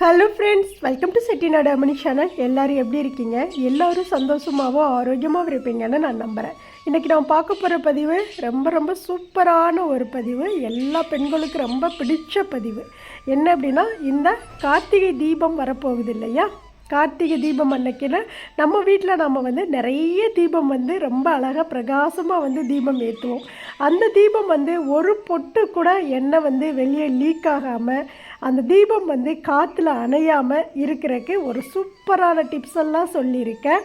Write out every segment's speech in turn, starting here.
Hello friends welcome to Chettinad Amani channel எல்லோரும் எப்படி இருக்கீங்க? எல்லோரும் சந்தோஷமாகவும் ஆரோக்கியமாகவும் இருப்பீங்கன்னு நான் நம்புகிறேன் இன்றைக்கி நான் பார்க்க போகிற பதிவு ரொம்ப ரொம்ப சூப்பரான ஒரு பதிவு. எல்லா பெண்களுக்கும் ரொம்ப பிடிச்ச பதிவு. என்ன அப்படின்னா இந்த கார்த்திகை தீபம் வரப்போகுது இல்லையா? கார்த்திகை தீபம் அன்னைக்கில் நம்ம வீட்டில் நம்ம வந்து நிறைய தீபம் வந்து ரொம்ப அழகாக பிரகாசமாக வந்து தீபம் ஏற்றுவோம் அந்த தீபம் வந்து ஒரு பொட்டு கூட எண்ணெய் வந்து வெளியே லீக் ஆகாமல் அந்த தீபம் வந்து காற்றுல அணையாமல் இருக்கிறக்கு ஒரு சூப்பரான டிப்ஸ் எல்லாம் சொல்லியிருக்கேன்.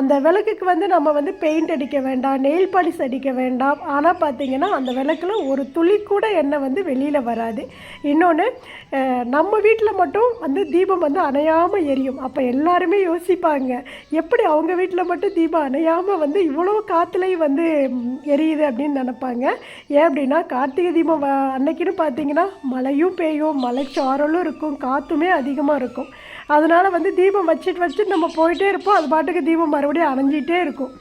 அந்த விளக்குக்கு வந்து நம்ம வந்து பெயிண்ட் அடிக்க வேண்டாம் நெயில் பாலிஷ் அடிக்க வேண்டாம். ஆனால் பார்த்திங்கன்னா அந்த விளக்கில் ஒரு துளி கூட எண்ணெய் வந்து வெளியில் வராது. இன்னொன்று நம்ம வீட்டில் மட்டும் வந்து தீபம் வந்து அணையாமல் எரியும். அப்போ எல்லாருமே யோசிப்பாங்க எப்படி அவங்க வீட்டில் மட்டும் தீபம் அணையாமல் வந்து இவ்வளோ காற்றுலையும் வந்து எரியுது அப்படின்னு நினைப்பாங்க. ஏன் அப்படின்னா கார்த்திகை தீபம் வ- அன்னைக்குன்னு பார்த்தீங்கன்னா மழையும் பெய்யும் மலைச்சாரலும் இருக்கும் காற்றுமே அதிகமாக இருக்கும். அதனால் வந்து தீபம் வச்சுட்டு வச்சுட்டு நம்ம போயிட்டே இருப்போம். அது பாட்டுக்கு தீபம் மறுபடியும் அணைஞ்சிட்டே இருக்கும்.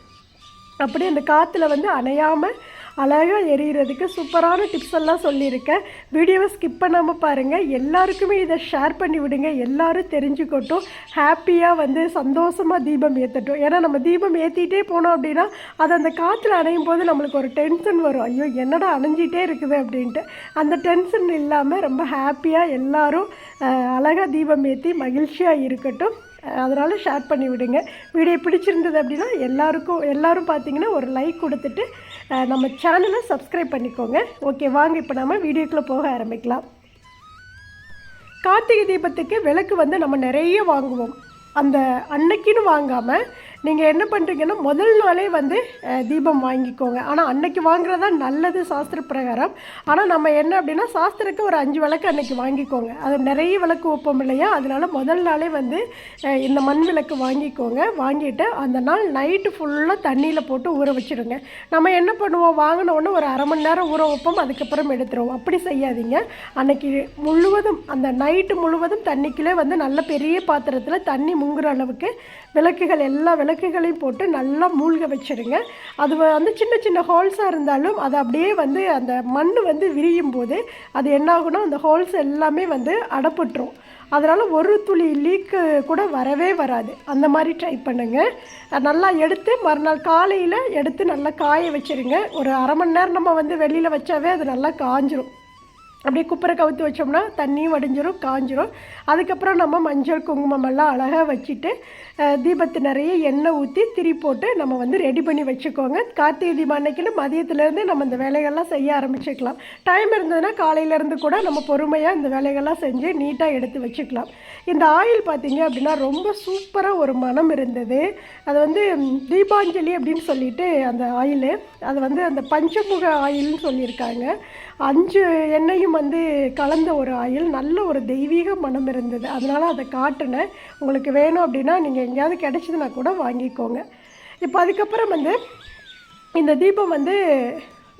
அப்படியே அந்த காற்றுல வந்து அணையாமல் அழகாக எரியறதுக்கு சூப்பரான டிப்ஸ் எல்லாம் சொல்லியிருக்கேன். வீடியோவை ஸ்கிப் பண்ணாமல் பாருங்கள் எல்லாருக்குமே இதை ஷேர் பண்ணி விடுங்க. எல்லாரும் தெரிஞ்சுக்கட்டும். ஹாப்பியாக வந்து சந்தோஷமாக தீபம் ஏற்றட்டும் ஏன்னா நம்ம தீபம் ஏற்றிட்டே போனோம் அப்படின்னா அது அந்த காற்றுல அணையும் போது நம்மளுக்கு ஒரு டென்ஷன் வரும். ஐயோ என்னடா அணைஞ்சிட்டே இருக்குது அப்படின்ட்டு. அந்த டென்ஷன் இல்லாமல் ரொம்ப ஹாப்பியாக எல்லாரும் அழகாக தீபம் ஏற்றி மகிழ்ச்சியாக இருக்கட்டும். அதனால் ஷேர் பண்ணி விடுங்க. வீடியோ பிடிச்சிருந்தது அப்படின்னா எல்லாருக்கும் எல்லோரும் பார்த்தீங்கன்னா ஒரு லைக் கொடுத்துட்டு நம்ம சேனலை சப்ஸ்கிரைப் பண்ணிக்கோங்க. ஓகே வாங்க இப்போ நம்ம வீடியோக்குள்ளே போக ஆரம்பிக்கலாம். கார்த்திகை தீபத்துக்கு விளக்கு வந்து நம்ம நிறைய வாங்குவோம். அந்த அன்னைக்குன்னு வாங்காமல் நீங்கள் என்ன பண்ணுறீங்கன்னா முதல் நாளே வந்து தீபம் வாங்கிக்கோங்க. ஆனால் அன்னைக்கு வாங்குறதா நல்லது சாஸ்திர பிரகாரம் ஆனால் நம்ம என்ன அப்படின்னா சாஸ்திரக்கு ஒரு அஞ்சு விளக்கு அன்னைக்கு வாங்கிக்கோங்க. அது நிறைய விளக்கு வைப்போம் இல்லையா? அதனால் முதல் நாளே வந்து இந்த மண் விளக்கு வாங்கிக்கோங்க. வாங்கிட்டு அந்த நாள் நைட்டு ஃபுல்லாக தண்ணியில் போட்டு ஊற வச்சிடுங்க. நம்ம என்ன பண்ணுவோம்? வாங்கினோடனே ஒரு அரை மணி நேரம் ஊற வைப்போம். அதுக்கப்புறம் எடுத்துருவோம். அப்படி செய்யாதீங்க. அன்னைக்கு முழுவதும் அந்த நைட்டு முழுவதும் தண்ணிக்குள்ளே வந்து நல்ல பெரிய பாத்திரத்தில் தண்ணி முங்குற அளவுக்கு விளக்குகள் எல்லா விளக்குகளையும் போட்டு நல்லா மூழ்க வச்சிருங்க. அது வந்து சின்ன சின்ன ஹோல்ஸாக இருந்தாலும் அது அப்படியே வந்து அந்த மண் வந்து விரியும் போது அது என்னாகும்னா அந்த ஹோல்ஸ் எல்லாமே வந்து அடப்பட்டுரும். அதனால் ஒரு துளி லீக்கு கூட வரவே வராது. அந்த மாதிரி ட்ரை பண்ணுங்கள் நல்லா எடுத்து மறுநாள் காலையில் எடுத்து நல்லா காய வச்சுருங்க. ஒரு அரை மணி நேரம் நம்ம வந்து வெளியில் வச்சாவே அது நல்லா காஞ்சிரும். அப்படியே குப்பரை கவுத்து வச்சோம்னா தண்ணியும் வடிஞ்சிரும் காஞ்சிரும். அதுக்கப்புறம் நம்ம மஞ்சள் குங்குமம் எல்லாம் அழகாக வச்சுட்டு தீபத்து நிறைய எண்ணெய் ஊற்றி திரி போட்டு நம்ம வந்து ரெடி பண்ணி வச்சுக்கோங்க. கார்த்திகை தீபம் அன்னைக்குன்னு மதியத்துலேருந்து நம்ம இந்த வேலைகள்லாம் செய்ய ஆரம்பிச்சுக்கலாம். டைம் இருந்ததுன்னா காலையிலேருந்து கூட நம்ம பொறுமையாக இந்த வேலைகள்லாம் செஞ்சு நீட்டாக எடுத்து வச்சுக்கலாம். இந்த ஆயில் பார்த்தீங்க அப்படின்னா ரொம்ப சூப்பராக ஒரு மனம் இருந்தது. அது வந்து தீபாஞ்சலி அப்படின்னு சொல்லிட்டு அந்த ஆயில். அது வந்து அந்த பஞ்சமுக ஆயில்னு சொல்லியிருக்காங்க. அஞ்சு எண்ணெயும் வந்து கலந்த ஒரு ஆயில் நல்ல ஒரு தெய்வீக மனம் இருந்தது. அதனால் அதை காட்டினேன். உங்களுக்கு வேணும் அப்படின்னா நீங்கள் எங்கேயாவது கிடச்சிதுன்னா கூட வாங்கிக்கோங்க. இப்போ அதுக்கப்புறம் வந்து இந்த தீபம் வந்து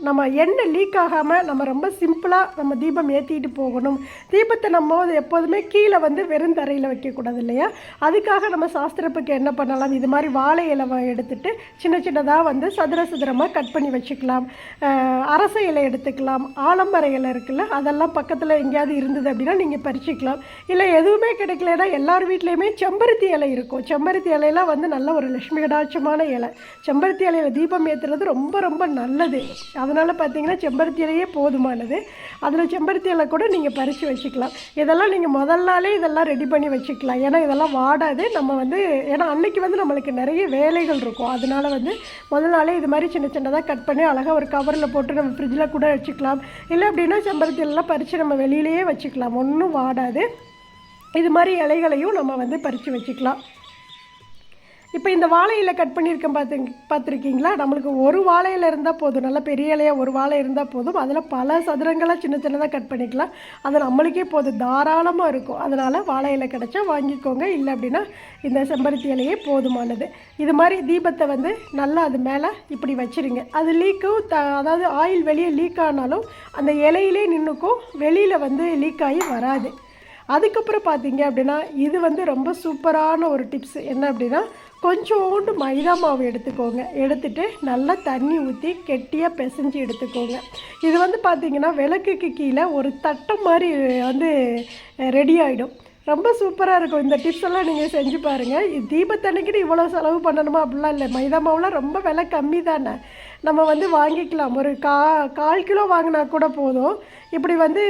நம்ம எண்ணெய் லீக் ஆகாமல் நம்ம ரொம்ப சிம்பிளாக நம்ம தீபம் ஏற்றிட்டு போகணும். தீபத்தை நம்ம எப்போதுமே கீழே வந்து வெறும் தரையில் வைக்கக்கூடாது இல்லையா? அதுக்காக நம்ம சாஸ்திரப்புக்கு என்ன பண்ணலாம்? இது மாதிரி வாழை இலை வ- எடுத்துட்டு சின்ன சின்னதாக வந்து சதுர சதுரமாக கட் பண்ணி வச்சுக்கலாம். அரச இலை எடுத்துக்கலாம். ஆலம்பர இலை இருக்குல்ல அதெல்லாம் பக்கத்தில் எங்கேயாவது இருந்தது அப்படின்னா நீங்கள் பறிச்சுக்கலாம். இல்லை எதுவுமே கிடைக்கலன்னா எல்லார் வீட்லேயுமே செம்பருத்தி இலை இருக்கும். செம்பருத்தி இலையெல்லாம் வந்து நல்ல ஒரு லட்சுமி கடாட்சமான இலை. செம்பருத்தி இலையில் தீபம் ஏற்றுறது ரொம்ப ரொம்ப நல்லது. அதனால் பார்த்தீங்கன்னா செம்பருத்தி இலையே போதுமானது. அதில் செம்பருத்தி இலை கூட நீங்கள் பறித்து வச்சுக்கலாம். இதெல்லாம் நீங்கள் முதல் நாளே இதெல்லாம் ரெடி பண்ணி வச்சுக்கலாம். ஏன்னா இதெல்லாம் வாடாது. நம்ம வந்து ஏன்னா அன்னைக்கு வந்து நம்மளுக்கு நிறைய வேலைகள் இருக்கும். அதனால வந்து முதல் நாளே இது மாதிரி சின்ன சின்னதாக கட் பண்ணி அழகாக ஒரு கவரில் போட்டு நம்ம ஃப்ரிட்ஜில் கூட வச்சுக்கலாம். இல்லை அப்படின்னா செம்பருத்தி எல்லாம் பறித்து நம்ம வெளியிலேயே வச்சுக்கலாம். ஒன்றும் வாடாது. இது மாதிரி இலைகளையும் நம்ம வந்து பறித்து வச்சுக்கலாம். இப்போ இந்த வாழை இலை கட் பண்ணியிருக்கேன் பார்த்து பார்த்துருக்கீங்களா? நம்மளுக்கு ஒரு வாழை இலை இருந்தால் போதும். நல்ல பெரிய இலையாக ஒரு வாழை இருந்தால் போதும். அதில் பல சதுரங்களாக சின்ன சின்னதாக கட் பண்ணிக்கலாம். அது நம்மளுக்கே போதும். தாராளமாக இருக்கும். அதனால் வாழை இலை கிடச்சா வாங்கிக்கோங்க. இல்லை அப்படின்னா இந்த செம்பருத்தி இலையே போதுமானது. இது மாதிரி தீபத்தை வந்து நல்லா அது மேலே இப்படி வச்சிருங்க. அது லீக்கும் த அதாவது ஆயில் வெளியே லீக் ஆனாலும் அந்த இலையிலே நின்றுக்கும் வெளியில் வந்து லீக் ஆகி வராது. அதுக்கப்புறம் பார்த்தீங்க அப்படின்னா இது வந்து ரொம்ப சூப்பரான ஒரு டிப்ஸ் என்ன அப்படின்னா கொஞ்சோண்டு மைதா மாவு எடுத்துக்கோங்க. எடுத்துட்டு நல்லா தண்ணி ஊற்றி கெட்டியாக பிசைஞ்சு எடுத்துக்கோங்க. இது வந்து பார்த்தீங்கன்னா விளக்குக்கு கீழே ஒரு தட்டம் மாதிரி வந்து ரெடி ஆகிடும் ரொம்ப சூப்பராக இருக்கும். இந்த டிப்ஸ் எல்லாம் நீங்கள் செஞ்சு பாருங்கள் இது தீபத்தன்னைக்குன்னு இவ்வளோ செலவு பண்ணணுமா அப்படிலாம் இல்லை. மைதா மாவுலாம் ரொம்ப விலை கம்மி தானே. நம்ம வந்து வாங்கிக்கலாம். ஒரு கா கால் கிலோ வாங்கினா கூட போதும். இப்படி வந்து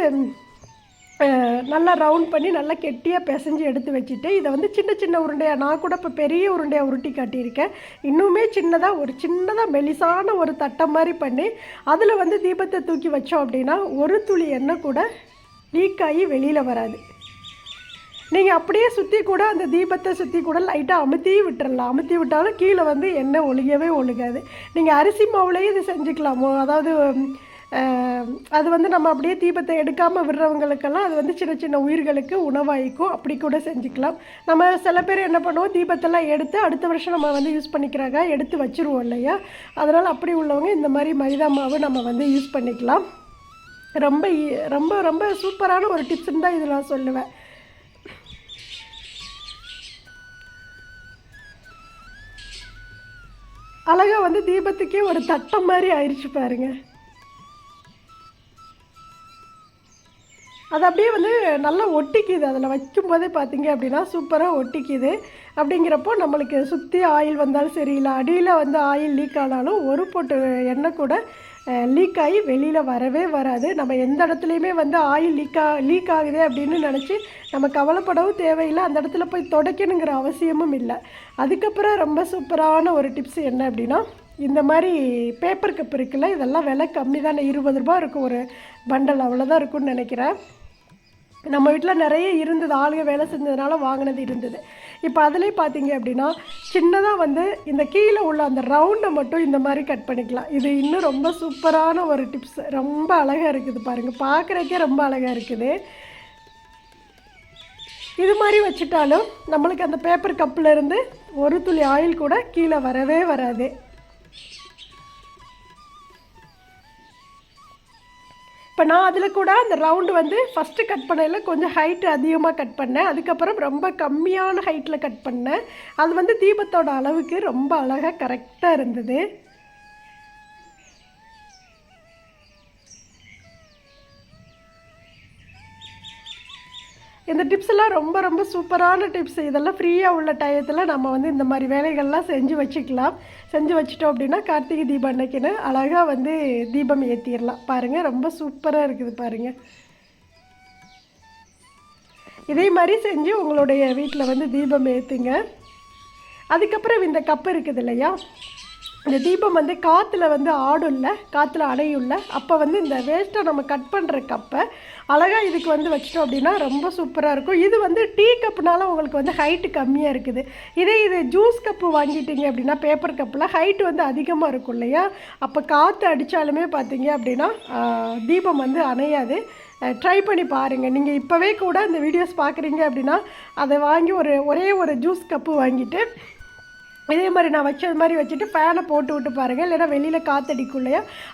நல்லா ரவுண்ட் பண்ணி நல்லா கெட்டியாக பிசைஞ்சு எடுத்து வச்சுட்டு இதை வந்து சின்ன சின்ன உருண்டையாக நான் கூட இப்போ பெரிய உருண்டையாக உருட்டி காட்டியிருக்கேன். இன்னுமே சின்னதாக ஒரு சின்னதாக மெலிசான ஒரு தட்டை மாதிரி பண்ணி அதில் வந்து தீபத்தை தூக்கி வச்சோம் அப்படின்னா ஒரு துளி எண்ணெய் கூட லீக் ஆகி வெளியில் வராது. நீங்கள் அப்படியே சுற்றி கூட அந்த தீபத்தை சுற்றி கூட லைட்டாக அமுத்தி விட்டுறலாம். அமுத்தி விட்டாலும் கீழே வந்து எண்ணெய் ஒழுகவே ஒழுகாது. நீங்கள் அரிசி மாவுலேயே இது செஞ்சுக்கலாமோ? அதாவது அது வந்து நம்ம அப்படியே தீபத்தை எடுக்காமல் விடுறவங்களுக்கெல்லாம் அது வந்து சின்ன சின்ன உயிர்களுக்கு உணவாயிக்கும். அப்படி கூட செஞ்சுக்கலாம். நம்ம சில பேர் என்ன பண்ணுவோம்? தீபத்தெல்லாம் எடுத்து அடுத்த வருஷம் நம்ம வந்து யூஸ் பண்ணிக்கிறாங்க. எடுத்து வச்சுருவோம் இல்லையா? அதனால் அப்படி உள்ளவங்க இந்த மாதிரி மைதா மாவு நம்ம வந்து யூஸ் பண்ணிக்கலாம். ரொம்ப ரொம்ப ரொம்ப சூப்பரான ஒரு டிப்ஸ்ன்னு தான் இது நான் சொல்லுவேன். அழகா வந்து தீபத்துக்கே ஒரு தட்டம் மாதிரி ஆயிடுச்சு பாருங்கள் அது அப்படியே வந்து நல்லா ஒட்டிக்குது. அதில் வைக்கும்போதே பார்த்தீங்க அப்படின்னா சூப்பராக ஒட்டிக்குது. அப்படிங்கிறப்போ நம்மளுக்கு சுற்றி ஆயில் வந்தாலும் சரி இல்லை அடியில் வந்து ஆயில் லீக் ஆனாலும் ஒரு பொட்டு எண்ணெய் கூட லீக் ஆகி வெளியில் வரவே வராது. நம்ம எந்த இடத்துலையுமே வந்து ஆயில் லீக் ஆ லீக் ஆகுது அப்படின்னு நினச்சி நம்ம கவலைப்படவும் தேவையில்லை. அந்த இடத்துல போய் துடைக்கணுங்கிற அவசியமும் இல்லை. அதுக்கப்புறம் ரொம்ப சூப்பரான ஒரு டிப்ஸ் என்ன அப்படின்னா இந்த மாதிரி பேப்பர் கப் இருக்குல்ல இதெல்லாம் விலை கம்மி தானே. இருபது ரூபா இருக்கும் ஒரு பண்டல் அவ்வளோதான் இருக்கும்னு நினைக்கிறேன். நம்ம வீட்டில் நிறைய இருந்தது. ஆளுங்க வேலை செஞ்சதுனால வாங்கினது இருந்தது. இப்போ அதுலேயே பார்த்தீங்க அப்படின்னா சின்னதாக வந்து இந்த கீழே உள்ள அந்த ரவுண்டை மட்டும் இந்த மாதிரி கட் பண்ணிக்கலாம். இது இன்னும் ரொம்ப சூப்பரான ஒரு டிப்ஸ் ரொம்ப அழகாக இருக்குது பாருங்கள் பார்க்குறக்கே ரொம்ப அழகாக இருக்குது. இது மாதிரி வச்சுட்டாலும் நம்மளுக்கு அந்த பேப்பர் கப்பில் இருந்து ஒரு துளி ஆயில் கூட கீழே வரவே வராது. இப்போ நான் அதில் கூட அந்த ரவுண்டு வந்து ஃபஸ்ட்டு கட் பண்ணையில் கொஞ்சம் ஹைட்டு அதிகமாக கட் பண்ணேன். அதுக்கப்புறம் ரொம்ப கம்மியான ஹைட்டில் கட் பண்ணேன். அது வந்து தீபத்தோட அளவுக்கு ரொம்ப அழகாக கரெக்டாக இருந்தது. இந்த டிப்ஸ் எல்லாம் ரொம்ப ரொம்ப சூப்பரான டிப்ஸ் இதெல்லாம் ஃப்ரீயாக உள்ள டயத்தில் நம்ம வந்து இந்த மாதிரி வேலைகள்லாம் செஞ்சு வச்சுக்கலாம். செஞ்சு வச்சுட்டோம் அப்படின்னா கார்த்திகை தீபம் அன்னைக்குன்னு அழகாக வந்து தீபம் ஏற்றிடலாம் பாருங்கள் ரொம்ப சூப்பராக இருக்குது பாருங்கள் இதே மாதிரி செஞ்சு உங்களுடைய வீட்டில் வந்து தீபம் ஏற்றுங்க அதுக்கப்புறம் இந்த கப்பு இருக்குது இல்லையா? இந்த தீபம் வந்து காற்றுல வந்து ஆடும்ல காற்றுல அடையும்ல அப்போ வந்து இந்த வேஸ்ட்டாக நம்ம கட் பண்ணுற கப்பை அழகாக இதுக்கு வந்து வச்சிட்டோம் அப்படின்னா ரொம்ப சூப்பராக இருக்கும். இது வந்து டீ கப்புனால உங்களுக்கு வந்து ஹைட்டு கம்மியாக இருக்குது. இதே இது ஜூஸ் கப்பு வாங்கிட்டீங்க அப்படின்னா பேப்பர் கப்பில் ஹைட்டு வந்து அதிகமாக இருக்கும் இல்லையா? அப்போ காற்று அடித்தாலுமே பார்த்தீங்க அப்படின்னா தீபம் வந்து அணையாது. ட்ரை பண்ணி பாருங்கள் நீங்கள் இப்போவே கூட இந்த வீடியோஸ் பார்க்குறீங்க அப்படின்னா அதை வாங்கி ஒரு ஒரே ஒரு ஜூஸ் கப்பு வாங்கிட்டு இதே மாதிரி நான் வச்சது மாதிரி வச்சுட்டு ஃபேனை போட்டு விட்டு பாருங்கள் இல்லைன்னா வெளியில் காற்றடிக்கும்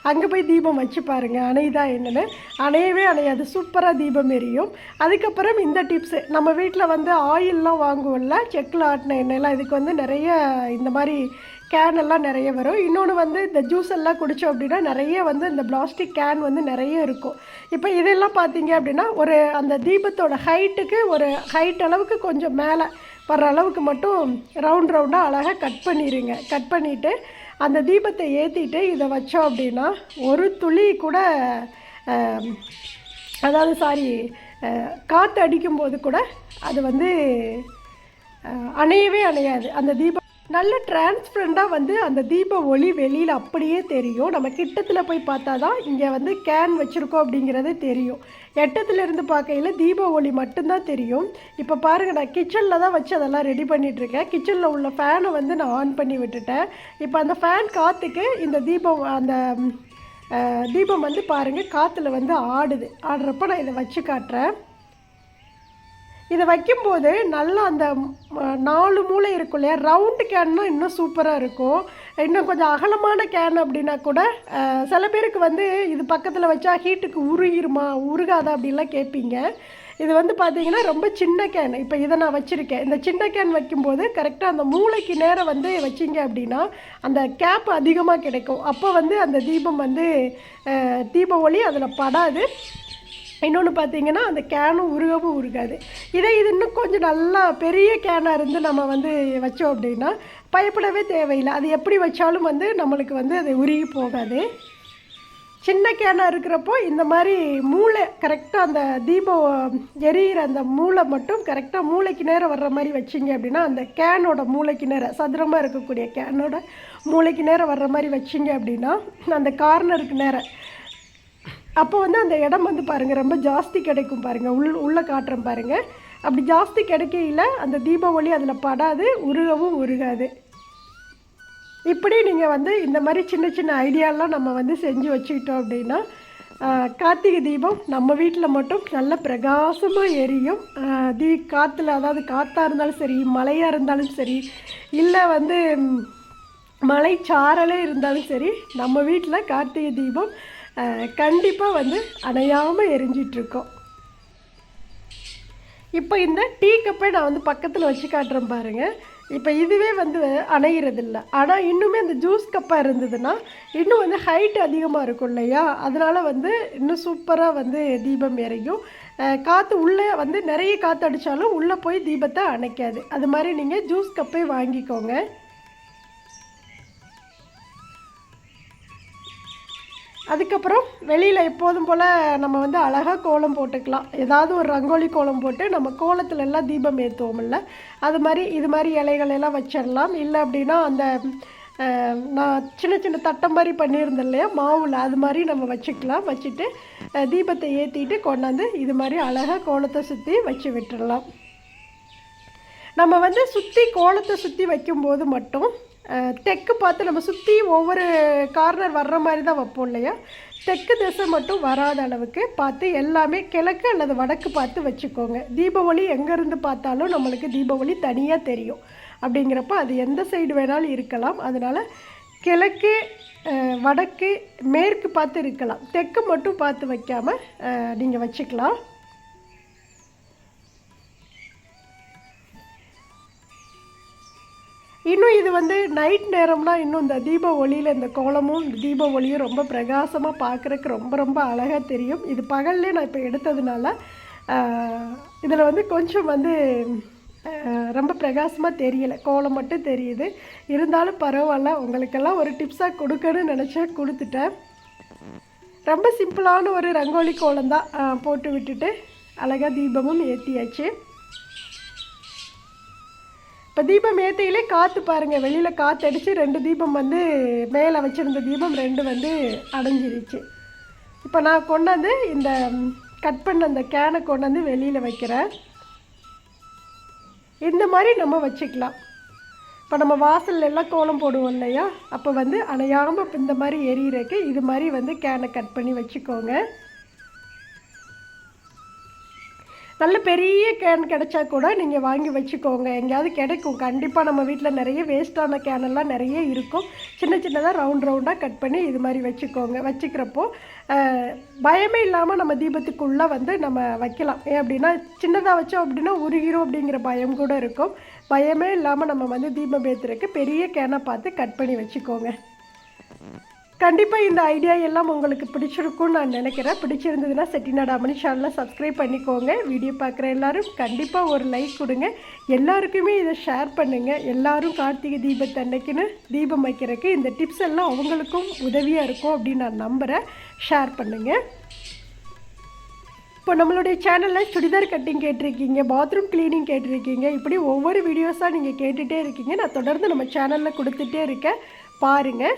அங்கே போய் தீபம் வச்சு பாருங்கள் அணையுதா என்னென்னு. அணையவே அணையாது. சூப்பராக தீபம் எரியும். அதுக்கப்புறம் இந்த டிப்ஸு நம்ம வீட்டில் வந்து ஆயில்லாம் வாங்குவோம்ல செக்கில் ஆட்டின எண்ணெயெல்லாம் இதுக்கு வந்து நிறைய இந்த மாதிரி கேன் எல்லாம் நிறைய வரும். இன்னொன்று வந்து இந்த ஜூஸ் எல்லாம் குடித்தோம் அப்படின்னா நிறைய வந்து இந்த பிளாஸ்டிக் கேன் வந்து நிறைய இருக்கும். இப்போ இதெல்லாம் பார்த்தீங்க அப்படின்னா ஒரு அந்த தீபத்தோட ஹைட்டுக்கு ஒரு ஹைட் அளவுக்கு கொஞ்சம் மேலே வர்ற அளவுக்கு மட்டும் ரவுண்ட் ரவுண்டாக அழகாக கட் பண்ணிடுங்க கட் பண்ணிவிட்டு அந்த தீபத்தை ஏற்றிட்டு இதை வச்சோம் அப்படின்னா ஒரு துளி கூட அதாவது சாரி காற்று அடிக்கும்போது கூட அது வந்து அணையவே அணையாது. அந்த தீபம் நல்ல டிரான்ஸ்பரண்டாக வந்து அந்த தீப ஒளி வெளியில் அப்படியே தெரியும். நம்ம கிட்டத்தில் போய் பார்த்தா தான் இங்கே வந்து கேன் வச்சுருக்கோம் அப்படிங்கிறதே தெரியும். எட்டத்தில் இருந்து பார்க்கையில் தீப ஒளி மட்டும்தான் தெரியும். இப்போ பாருங்கள் நான் கிச்சனில் தான் வச்சு அதெல்லாம் ரெடி பண்ணிகிட்ருக்கேன் கிச்சனில் உள்ள ஃபேனை வந்து நான் ஆன் பண்ணி விட்டுட்டேன். இப்போ அந்த ஃபேன் காற்றுக்கு இந்த தீபம் அந்த தீபம் வந்து பாருங்கள் காற்றுல வந்து ஆடுது. ஆடுறப்ப நான் இதை வச்சு காட்டுறேன். இதை வைக்கும்போது நல்லா அந்த நாலு மூளை இருக்கும் இல்லையா? ரவுண்டு கேன்னா இன்னும் சூப்பராக இருக்கும். இன்னும் கொஞ்சம் அகலமான கேன் அப்படின்னா கூட சில பேருக்கு வந்து இது பக்கத்தில் வச்சா ஹீட்டுக்கு உருகிருமா உருகாதா அப்படின்லாம் கேட்பீங்க. இது வந்து பார்த்தீங்கன்னா ரொம்ப சின்ன கேன் இப்போ இதை நான் வச்சுருக்கேன். இந்த சின்ன கேன் வைக்கும்போது கரெக்டாக அந்த மூளைக்கு நேரம் வந்து வச்சிங்க அப்படின்னா அந்த கேப் அதிகமாக கிடைக்கும். அப்போ வந்து அந்த தீபம் வந்து தீப ஒளி அதில் படாது. இன்னொன்று பார்த்தீங்கன்னா அந்த கேனும் உருகவும் உருகாது. இதே இது இன்னும் கொஞ்சம் நல்லா பெரிய கேனாக இருந்து நம்ம வந்து வச்சோம் அப்படின்னா பயப்படவே தேவையில்லை. அது எப்படி வச்சாலும் வந்து நம்மளுக்கு வந்து அது உருகி போகாது. சின்ன கேனாக இருக்கிறப்போ இந்த மாதிரி மூளை கரெக்டாக அந்த தீபம் எரியிற அந்த மூளை மட்டும் கரெக்டாக மூளைக்கு நேரம் வர்ற மாதிரி வச்சிங்க அப்படின்னா அந்த கேனோட மூளைக்கு நேரம் சதுரமாக இருக்கக்கூடிய கேனோட மூளைக்கு நேரம் வர்ற மாதிரி வச்சிங்க அப்படின்னா அந்த கார்னருக்கு நேரம் அப்போ வந்து அந்த இடம் வந்து பாருங்கள் ரொம்ப ஜாஸ்தி கிடைக்கும் பாருங்கள் உள் உள்ளே காட்டுறேன் பாருங்கள் அப்படி ஜாஸ்தி கிடைக்கையில் அந்த தீபாவளி அதில் படாது உருகவும் உருகாது. இப்படி நீங்கள் வந்து இந்த மாதிரி சின்ன சின்ன ஐடியாலாம் நம்ம வந்து செஞ்சு வச்சுக்கிட்டோம் அப்படின்னா கார்த்திகை தீபம் நம்ம வீட்டில் மட்டும் நல்ல பிரகாசமாக எரியும். தீ காற்றுல அதாவது காற்றாக இருந்தாலும் சரி மழையாக இருந்தாலும் சரி இல்லை வந்து மலை சாரலே இருந்தாலும் சரி நம்ம வீட்டில் கார்த்திகை தீபம் கண்டிப்பாக வந்து அணையாமல் எரிஞ்சிட்ருக்கோம். இப்போ இந்த டீ கப்பை நான் வந்து பக்கத்தில் வச்சு காட்டுறேன் பாருங்கள் இப்போ இதுவே வந்து அணையிறதில்ல. ஆனால் இன்னுமே அந்த ஜூஸ் கப்பாக இருந்ததுன்னா இன்னும் வந்து ஹைட் அதிகமாக இருக்கும் இல்லையா? அதனால் வந்து இன்னும் சூப்பராக வந்து தீபம் எரியும். காற்று உள்ளே வந்து நிறைய காற்று அடித்தாலும் உள்ளே போய் தீபத்தை அணைக்காது. அது மாதிரி நீங்கள் ஜூஸ் கப்பே வாங்கிக்கோங்க. அதுக்கப்புறம் வெளியில் எப்போதும் போல் நம்ம வந்து அழகாக கோலம் போட்டுக்கலாம். ஏதாவது ஒரு ரங்கோலி கோலம் போட்டு நம்ம கோலத்துல எல்லாம் தீபம் ஏற்றுவோம்ல அது மாதிரி இது மாதிரி இலைகள் எல்லாம் வச்சிடலாம். இல்லை அப்படின்னா அந்த நான் சின்ன சின்ன தட்டம் மாதிரி பண்ணியிருந்தேன் இல்லையா? மாவில் அது மாதிரி நம்ம வச்சுக்கலாம். வச்சுட்டு தீபத்தை ஏற்றிட்டு கொண்டாந்து இது மாதிரி அழகாக கோலத்தை சுற்றி வச்சு விட்டுடலாம். நம்ம வந்து சுற்றி கோலத்தை சுற்றி வைக்கும்போது மட்டும் தெற்கு பார்த்து நம்ம சுற்றி ஒவ்வொரு கார்னர் வர்ற மாதிரி தான் வைப்போம் இல்லையா? தெற்கு திசை மட்டும் வராத அளவுக்கு பார்த்து எல்லாமே கிழக்கு அல்லது வடக்கு பார்த்து வச்சுக்கோங்க. தீபாவளி எங்கேருந்து பார்த்தாலும் நம்மளுக்கு தீபாவளி தனியாக தெரியும். அப்படிங்கிறப்ப அது எந்த சைடு வேணாலும் இருக்கலாம். அதனால் கிழக்கு வடக்கு மேற்கு பார்த்து இருக்கலாம். தெற்கு மட்டும் பார்த்து வைக்காமல் நீங்கள் வச்சுக்கலாம். இன்னும் இது வந்து நைட் நேரம்னா இன்னும் இந்த தீப ஒளியில் இந்த கோலமும் தீப ஒளியும் ரொம்ப பிரகாசமாக பார்க்குறக்கு ரொம்ப ரொம்ப அழகாக தெரியும். இது பகல்லே நான் இப்போ எடுத்ததுனால இதில் வந்து கொஞ்சம் வந்து ரொம்ப பிரகாசமாக தெரியலை. கோலம் மட்டும் தெரியுது. இருந்தாலும் பரவாயில்ல உங்களுக்கெல்லாம் ஒரு டிப்ஸாக கொடுக்கணும்னு நினச்சா கொடுத்துட்டேன். ரொம்ப சிம்பிளான ஒரு ரங்கோலி கோலம் தான் போட்டு விட்டுட்டு அழகாக தீபமும் ஏற்றியாச்சு இப்போ தீபம் ஏற்றையிலே காற்று பாருங்கள் வெளியில் காற்று அடித்து ரெண்டு தீபம் வந்து மேலே வச்சுருந்த தீபம் ரெண்டு வந்து அடைஞ்சிருச்சு. இப்போ நான் கொண்டாந்து இந்த கட் பண்ண அந்த கேனை கொண்டாந்து வெளியில் வைக்கிறேன். இந்த மாதிரி நம்ம வச்சுக்கலாம். இப்போ நம்ம வாசல்ல எல்லாம் கோலம் போடுவோம் இல்லையா? அப்போ வந்து அணையாமல் இந்த மாதிரி எரியறதுக்கு இது மாதிரி வந்து கேனை கட் பண்ணி வச்சுக்கோங்க. நல்ல பெரிய கேன் கிடைச்சா கூட நீங்கள் வாங்கி வச்சுக்கோங்க. எங்கேயாவது கிடைக்கும். கண்டிப்பாக நம்ம வீட்டில் நிறைய வேஸ்ட்டான கேனெல்லாம் நிறைய இருக்கும். சின்ன சின்னதாக ரவுண்ட் ரவுண்டாக கட் பண்ணி இது மாதிரி வச்சுக்கோங்க. வச்சுக்கிறப்போ பயமே இல்லாமல் நம்ம தீபத்துக்குள்ளே வந்து நம்ம வைக்கலாம். ஏன் அப்படின்னா சின்னதாக வச்சோம் அப்படின்னா உருகிரும் அப்படிங்கிற பயம் கூட இருக்கும். பயமே இல்லாமல் நம்ம வந்து தீபம் ஏற்றுறதுக்கு பெரிய கேனை பார்த்து கட் பண்ணி வச்சுக்கோங்க. கண்டிப்பாக இந்த ஐடியா எல்லாம் உங்களுக்கு பிடிச்சிருக்கும்னு நான் நினைக்கிறேன். பிடிச்சிருந்ததுன்னா செட்டிநாடு அமனி சேனலை சப்ஸ்கிரைப் பண்ணிக்கோங்க. வீடியோ பார்க்குற எல்லாரும் கண்டிப்பாக ஒரு லைக் கொடுங்க. எல்லாருக்குமே இதை ஷேர் பண்ணுங்கள் எல்லாரும் கார்த்திகை தீபத்தை அன்னைக்குன்னு தீபம் வைக்கிறதுக்கு இந்த டிப்ஸ் எல்லாம் அவங்களுக்கும் உதவியாக இருக்கும் அப்படின்னு நான் நம்புகிறேன் ஷேர் பண்ணுங்கள் இப்போ நம்மளுடைய சேனலில் சுடிதார் கட்டிங் கேட்டிருக்கீங்க பாத்ரூம் க்ளீனிங் கேட்டிருக்கீங்க இப்படி ஒவ்வொரு வீடியோஸாக நீங்கள் கேட்டுகிட்டே இருக்கீங்க. நான் தொடர்ந்து நம்ம சேனலில் கொடுத்துட்டே இருக்கேன். பாருங்கள்